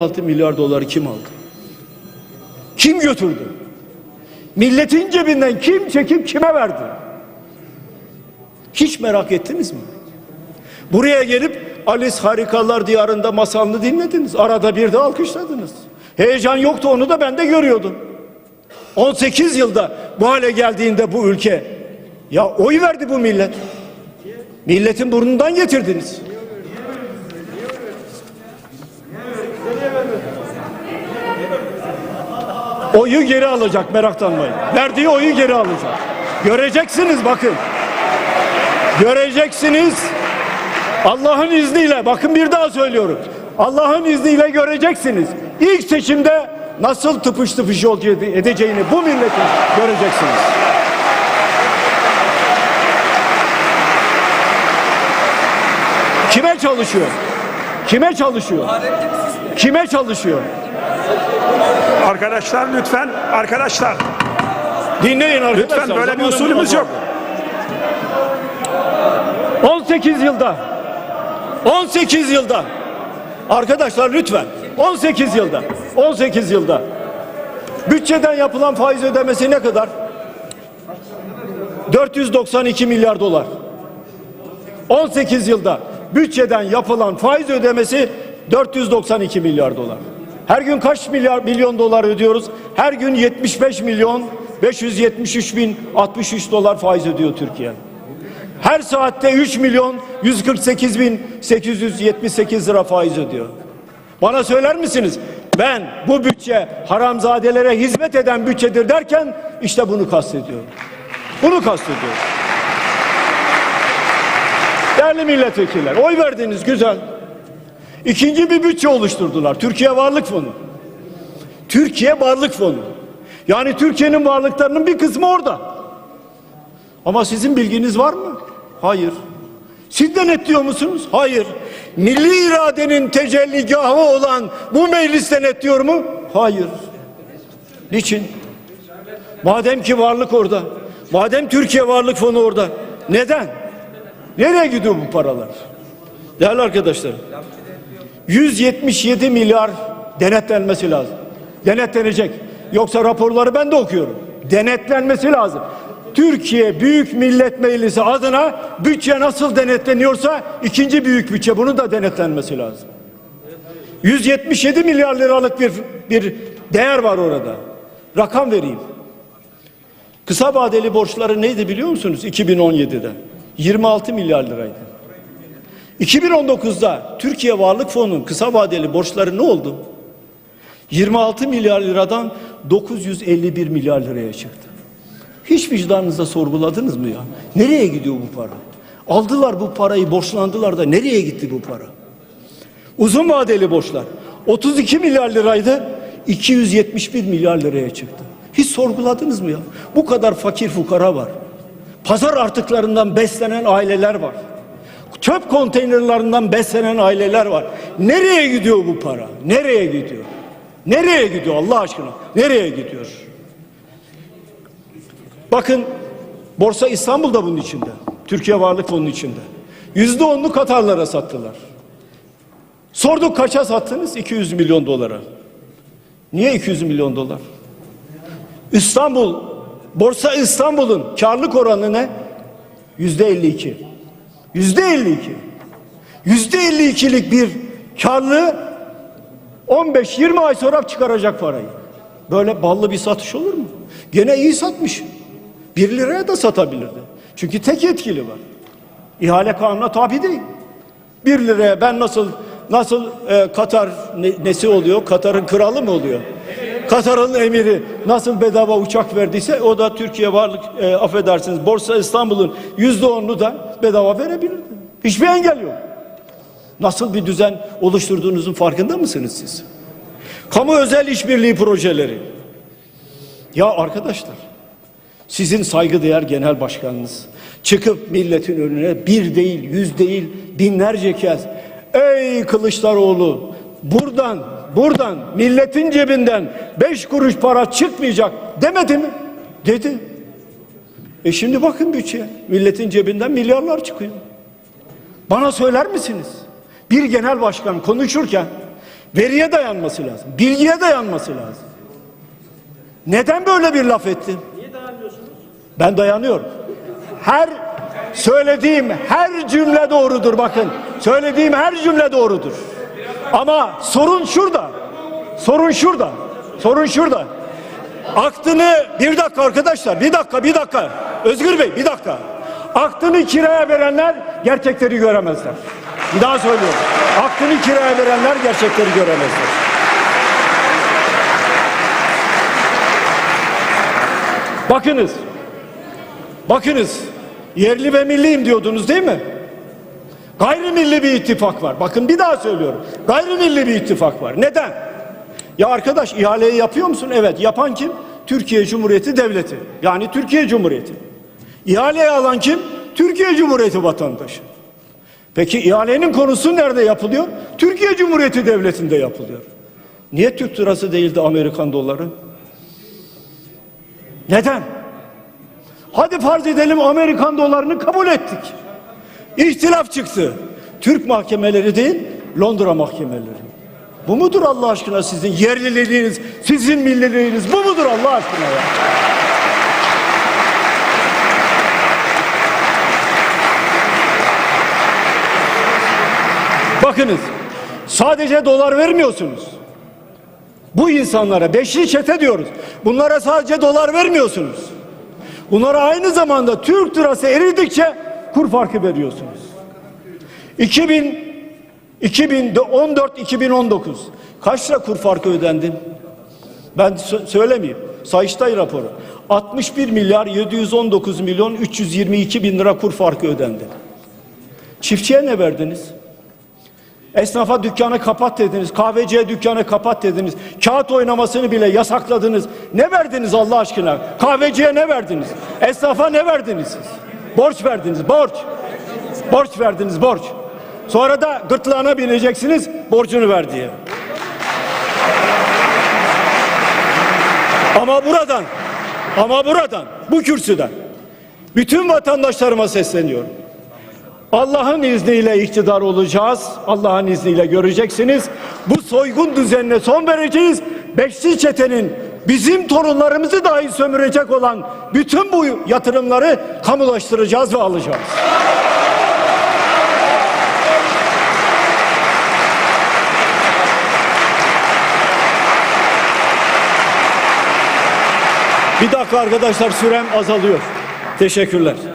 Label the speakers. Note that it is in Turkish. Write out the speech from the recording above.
Speaker 1: 6 milyar doları kim aldı? Kim götürdü? Milletin cebinden kim çekip kime verdi? Hiç merak ettiniz mi? Buraya gelip Alice Harikalar Diyarı'nda masalını dinlediniz. Arada bir de alkışladınız. Heyecan yoktu onu da ben de görüyordum. 18 yılda bu hale geldiğinde bu ülke ya oy verdi bu millet. Milletin burnundan getirdiniz. Oyu geri alacak meraklanmayın. Verdiği oyu geri alacak. Göreceksiniz bakın. Göreceksiniz. Allah'ın izniyle bakın bir daha söylüyorum. Allah'ın izniyle göreceksiniz. İlk seçimde nasıl tıpış tıpış yol edeceğini bu milletin göreceksiniz. Kime çalışıyor? Kime çalışıyor? Kime çalışıyor?
Speaker 2: Arkadaşlar lütfen, arkadaşlar
Speaker 1: Dinleyin arkadaşlar.
Speaker 2: lütfen böyle bir usulümüz yok.
Speaker 1: azaldı. 18 yılda 18 yılda arkadaşlar lütfen 18 yılda 18 yılda bütçeden yapılan faiz ödemesi ne kadar? 492 milyar dolar. 18 yılda bütçeden yapılan faiz ödemesi 492 milyar dolar. Her gün kaç milyar milyon dolar ödüyoruz? Her gün 75 milyon 573 bin 63 dolar faiz ödüyor Türkiye. Her saatte 3 milyon 148 bin 878 lira faiz ödüyor. Bana söyler misiniz? Ben bu bütçe haramzadelere hizmet eden bütçedir derken işte bunu kastediyorum. Bunu kastediyorum. Değerli milletvekiller, oy verdiniz güzel. İkinci bir bütçe oluşturdular. Türkiye Varlık Fonu. Türkiye Varlık Fonu. Yani Türkiye'nin varlıklarının bir kısmı orada. Ama sizin bilginiz var mı? Hayır. Siz denetliyor musunuz? Hayır. Milli iradenin tecelligahı olan bu meclis denetliyor mu? Hayır. Niçin? Madem ki varlık orada. Madem Türkiye Varlık Fonu orada. Neden? Nereye gidiyor bu paralar? Değerli arkadaşlar. 177 milyar denetlenmesi lazım. Denetlenecek. Yoksa raporları ben de okuyorum. Denetlenmesi lazım. Türkiye Büyük Millet Meclisi adına bütçe nasıl denetleniyorsa ikinci büyük bütçe bunu da denetlenmesi lazım. 177 milyar liralık bir bir değer var orada. Rakam vereyim. Kısa vadeli borçları neydi biliyor musunuz 2017'de? 26 milyar liraydı. 2019'da Türkiye Varlık Fonu'nun kısa vadeli borçları ne oldu? 26 milyar liradan 951 milyar liraya çıktı. Hiç vicdanınızda sorguladınız mı ya? Nereye gidiyor bu para? Aldılar bu parayı, borçlandılar da nereye gitti bu para? Uzun vadeli borçlar 32 milyar liraydı, 271 milyar liraya çıktı. Hiç sorguladınız mı ya? Bu kadar fakir fukara var. Pazar artıklarından beslenen aileler var. Çöp konteynerlerinden beslenen aileler var. Nereye gidiyor bu para? Nereye gidiyor? Nereye gidiyor Allah aşkına? Nereye gidiyor? Bakın Borsa İstanbul da bunun içinde. Türkiye Varlık Fonu'nun içinde. Yüzde onlu Katarlara sattılar. Sorduk kaça sattınız? 200 milyon dolara. Niye 200 milyon dolar? İstanbul, Borsa İstanbul'un karlılık oranı ne? Yüzde 52. Yüzde 52. Yüzde 52'lik bir karlı 15-20 ay sonra çıkaracak parayı. Böyle ballı bir satış olur mu? Gene iyi satmış. 1 liraya da satabilirdi. Çünkü tek yetkili var. İhale kanuna tabi değil. 1 liraya ben nasıl nasıl e, Katar ne- nesi oluyor? Katar'ın kralı mı oluyor? Katar'ın emiri nasıl bedava uçak verdiyse o da Türkiye varlık e, affedersiniz Borsa İstanbul'un yüzde onunu da bedava verebilirdi. Hiçbir engel yok. Nasıl bir düzen oluşturduğunuzun farkında mısınız siz? Kamu özel işbirliği projeleri. Ya arkadaşlar sizin saygıdeğer genel başkanınız çıkıp milletin önüne bir değil, yüz değil, binlerce kez ey Kılıçdaroğlu buradan, buradan milletin cebinden beş kuruş para çıkmayacak demedi mi? Dedi. E şimdi bakın bütçeye. Milletin cebinden milyarlar çıkıyor. Bana söyler misiniz? Bir genel başkan konuşurken Veriye dayanması lazım. Bilgiye dayanması lazım. Neden böyle bir laf ettin? Niye dayanmıyorsunuz? Ben dayanıyorum. Her söylediğim her cümle doğrudur bakın. Söylediğim her cümle doğrudur. Ama sorun şurada. Sorun şurada. Sorun şurada. Aklını bir dakika arkadaşlar bir dakika bir dakika. Özgür Bey bir dakika. Aklını kiraya verenler gerçekleri göremezler. Bir daha söylüyorum. Aklını kiraya verenler gerçekleri göremezler. Bakınız. Bakınız. Yerli ve milliyim diyordunuz değil mi? Gayrimilli bir ittifak var. Bakın bir daha söylüyorum. Gayrimilli bir ittifak var. Neden? Ya arkadaş ihaleyi yapıyor musun? Evet. Yapan kim? Türkiye Cumhuriyeti Devleti. Yani Türkiye Cumhuriyeti. İhaleyi alan kim? Türkiye Cumhuriyeti vatandaşı. Peki ihalenin konusu nerede yapılıyor? Türkiye Cumhuriyeti Devleti'nde yapılıyor. Niye Türk lirası değildi Amerikan doları? Neden? Hadi farz edelim Amerikan dolarını kabul ettik. İhtilaf çıktı. Türk mahkemeleri değil, Londra mahkemeleri. Bu mudur Allah aşkına sizin yerliliğiniz, sizin milliliğiniz bu mudur Allah aşkına ya? Bakınız, sadece dolar vermiyorsunuz. Bu insanlara beşli çete diyoruz. Bunlara sadece dolar vermiyorsunuz. Bunlara aynı zamanda Türk lirası eridikçe kur farkı veriyorsunuz. 2000 2014 2019 kaç lira kur farkı ödendi? Ben sö- söylemeyeyim. Sayıştay raporu. 61 milyar 719 milyon 322 bin lira kur farkı ödendi. Çiftçiye ne verdiniz? Esnafa dükkanı kapat dediniz. Kahveciye dükkanı kapat dediniz. Kağıt oynamasını bile yasakladınız. Ne verdiniz Allah aşkına? Kahveciye ne verdiniz? Esnafa ne verdiniz siz? Borç verdiniz, borç. Borç verdiniz, borç. Sonra da gırtlağına bineceksiniz borcunu ver diye. Ama buradan, ama buradan, bu kürsüden bütün vatandaşlarıma sesleniyorum. Allah'ın izniyle iktidar olacağız. Allah'ın izniyle göreceksiniz. Bu soygun düzenine son vereceğiz. Beşli çetenin bizim torunlarımızı dahi sömürecek olan bütün bu yatırımları kamulaştıracağız ve alacağız. Bir dakika arkadaşlar sürem azalıyor. Teşekkürler.